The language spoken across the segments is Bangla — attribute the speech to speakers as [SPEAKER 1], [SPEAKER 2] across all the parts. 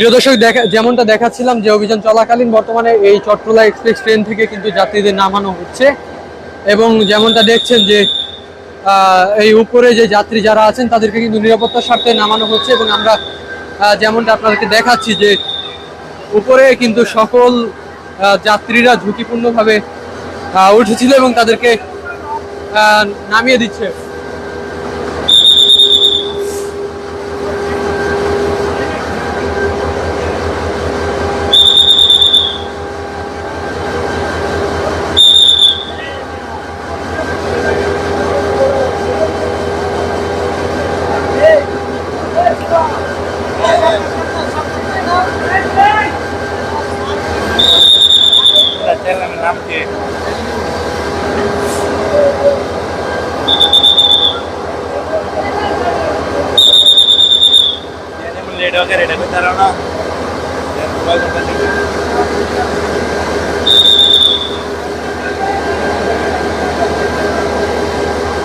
[SPEAKER 1] প্রিয় দর্শক, দেখা যেমনটা দেখাচ্ছিলাম যে অভিযান চলাকালীন বর্তমানে এই চট্টলা এক্সপ্রেস ট্রেন থেকে কিন্তু যাত্রীদের নামানো হচ্ছে। এবং যেমনটা দেখছেন যে এই উপরে যে যাত্রী যারা আছেন, তাদেরকে কিন্তু নিরাপত্তার স্বার্থে নামানো হচ্ছে এবং আমরা যেমনটা আপনাদেরকে দেখাচ্ছি যে, উপরে কিন্তু সকল যাত্রীরা ঝুঁকিপূর্ণভাবে উঠেছিল এবং তাদেরকে নামিয়ে দিচ্ছে।
[SPEAKER 2] Darana. Their mobile number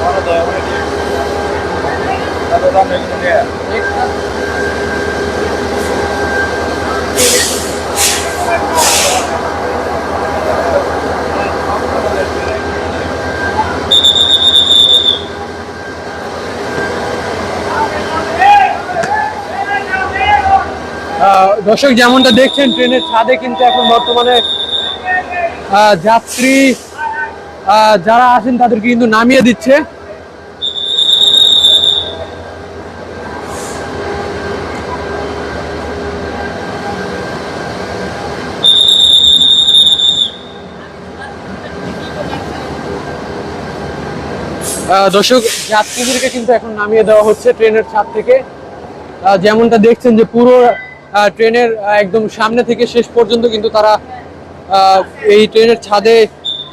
[SPEAKER 2] What are
[SPEAKER 1] they? দর্শক, যেমনটা দেখছেন, ট্রেনের ছাদে কিন্তু এখন বর্তমানে যাত্রী যারা আছেন তাদেরকে কিন্তু নামিয়ে দিচ্ছে। দর্শক, যাত্রীদেরকে কিন্তু এখন নামিয়ে দেওয়া হচ্ছে ট্রেনের ছাদ থেকে। যেমনটা দেখছেন যে পুরো ট্রেনের একদম সামনে থেকে শেষ পর্যন্ত কিন্তু তারা এই ট্রেনের ছাদে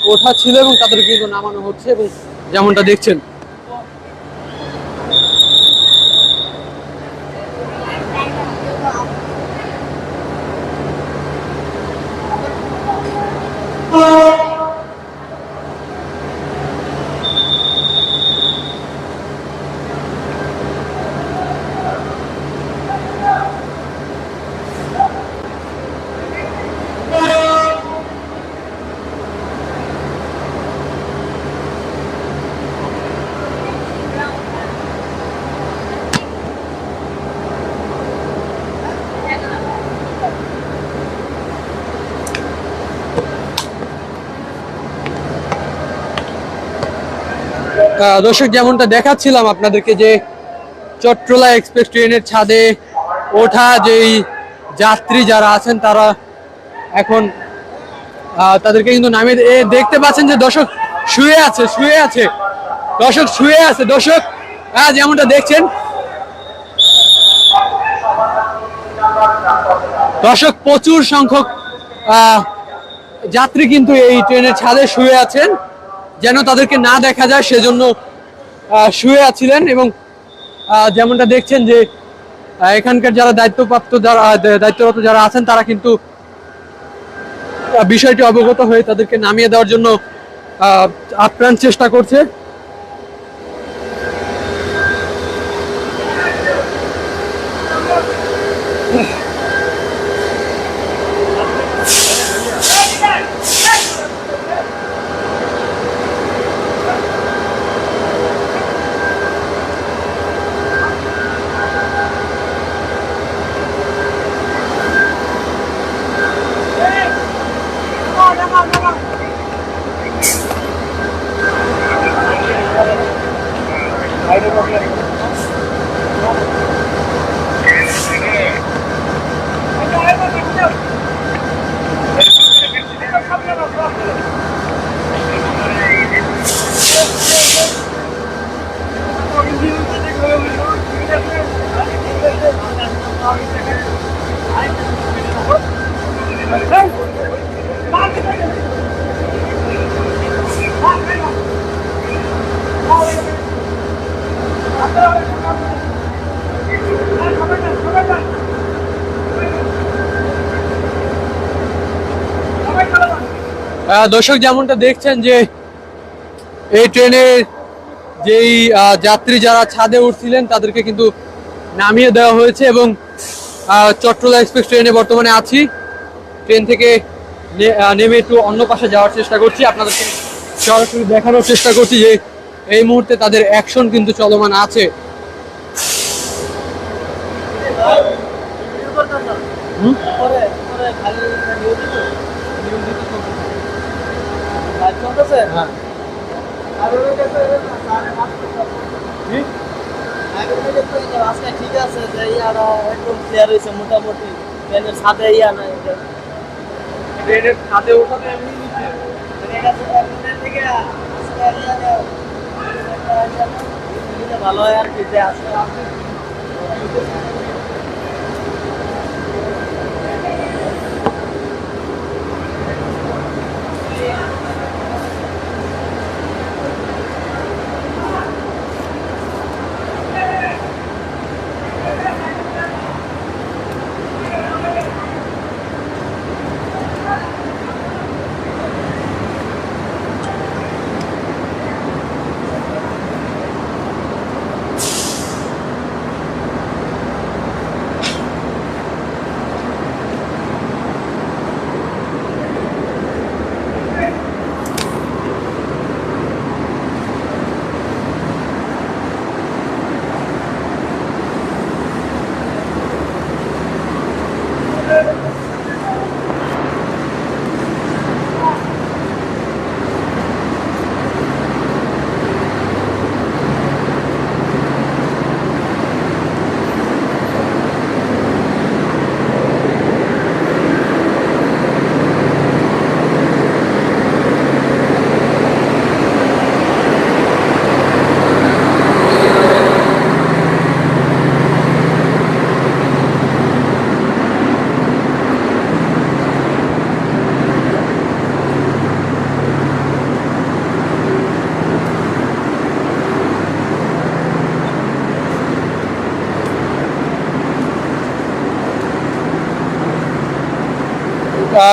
[SPEAKER 1] ওঠা ছিল এবং তাদের কিন্তু নামানো হচ্ছে এবং যেমনটা দেখছেন। আহ, দর্শক, যেমনটা দেখাচ্ছিলাম আপনাদেরকে যে চট্টলা এক্সপ্রেস ট্রেনের ছাদে ওঠা যেই যাত্রী যারা আছেন, তারা এখন তাদেরকে কিন্তু নামিয়ে দেখতে পাচ্ছেন যে দর্শক শুয়ে আছে শুয়ে আছে। দর্শক, শুয়ে আছে। দর্শক হ্যাঁ যেমনটা দেখছেন, দর্শক, প্রচুর সংখ্যক যাত্রী কিন্তু এই ট্রেনের ছাদে শুয়ে আছেন। যেন তাদেরকে না দেখা যায়, সেজন্য শুয়ে আছিলেন এবং যেমনটা দেখছেন যে এখানকার যারা দায়িত্বপ্রাপ্ত যারা দায়িত্বরত যারা আছেন, তারা কিন্তু বিষয়টি অবগত হয়ে তাদেরকে নামিয়ে দেওয়ার জন্য আপ্রাণ চেষ্টা করছে। দর্শক যেমনটা দেখছেন যে এই ট্রেনে যেই যাত্রী যারা ছাদে উঠছিলেন তাদেরকে কিন্তু নামিয়ে দেওয়া হয়েছে এবং চট্টলা এক্সপ্রেস ট্রেনে বর্তমানে আছি। ট্রেন থেকে নেমে একটু অন্য পাশে যাওয়ার চেষ্টা করছি। আপনাদেরকে সরাসরি দেখানোর চেষ্টা করছি যে এই মুহূর্তে তাদের অ্যাকশন কিন্তু চলমান আছে? হ্যাঁ।
[SPEAKER 3] ঠিক আছে মোটামুটি। সাথে ইয়া নাই।
[SPEAKER 1] ট্রেনের ছাদে ওঠাতে।
[SPEAKER 3] দিলে ভালো হয় আর কি যে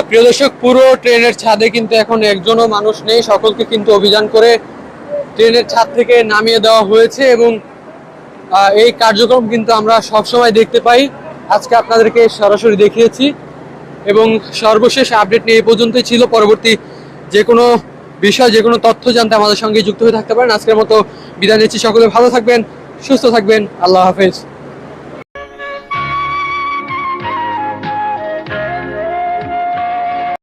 [SPEAKER 1] প্রিয় দর্শক, পুরো ট্রেনের ছাদে কিন্তু এখন একজনও মানুষ নেই। সকলকে কিন্তু অভিযান করে ট্রেনের ছাদ থেকে নামিয়ে দেওয়া হয়েছে এবং এই কার্যক্রম কিন্তু আমরা সবসময় দেখতে পাই। আজকে আপনাদেরকে সরাসরি দেখিয়েছি এবং সর্বশেষ আপডেট নিয়ে এই পর্যন্তই ছিল। পরবর্তী যে কোনো বিষয়, যে কোনো তথ্য জানতে আমাদের সঙ্গে যুক্ত হয়ে থাকতে পারেন। আজকের মতো বিদায় নিচ্ছি। সকলে ভালো থাকবেন, সুস্থ থাকবেন। আল্লাহ হাফেজ।